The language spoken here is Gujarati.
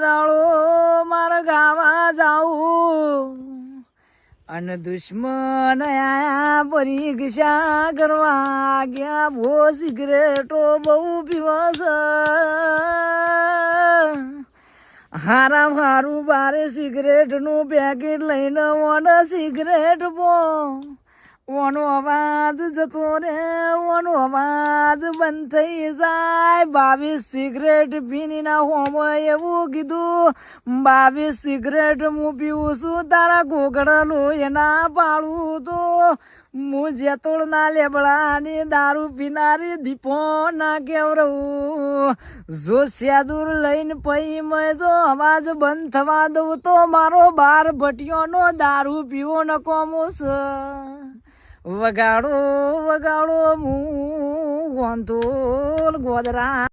દાડો મારા ગાવા જાવું અને દુશ્મન આયા પરીક્ષા કરવા ગયા. ભો સિગરેટો બહુ પીવસ. હારા હારું બારે સિગરેટનું પેકેટ લઈને ઓને સિગરેટ પો. ઓનો અવાજ જતો રે, ઓનો અવાજ બંધ થઈ જાય. બાવીસ સિગરેટ પીની ના હોમો એવું કીધું. બાવીસ સિગરેટ હું પીવું છું, તારા ઘોઘડલું એના પાડું તો. હું જેતોડ ના લેબડાની દારૂ પીનારી દીપો ના કેવરવું જો સેદુર લઈને પઈ મેં જો અવાજ બંધ થવા દઉં તો મારો બાર ભટિયોનો દારૂ પીવો ન કોમુસ વગાડો વગાડો મું ગોંધોલ ગોદરા.